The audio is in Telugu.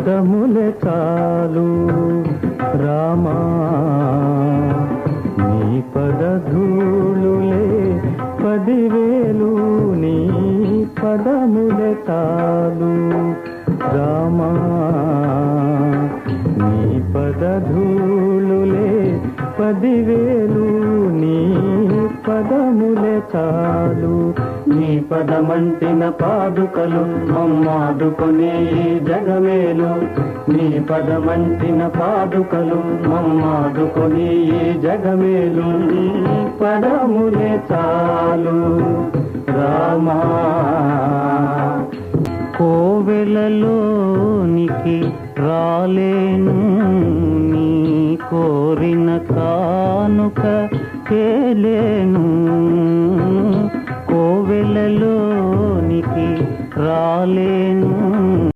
పదములే చాలు రామా. నీ పదధూళులే పదివేలు నీ పదములే చాలు రామా. నీ పదధూళులే పదివేలు చాలు నీ పదమంటిన పాదుకలు మమ్మాదుకునే జగమేలు. నీ పదమంటిన పాదుకలు మమ్మాదుకుని జగమేలు. నీ పదములే చాలు రామా. కోవెలలోనికి రాలేను నీ కోరిన కానుక కేలేను కోవెలలోనికి రాలేను.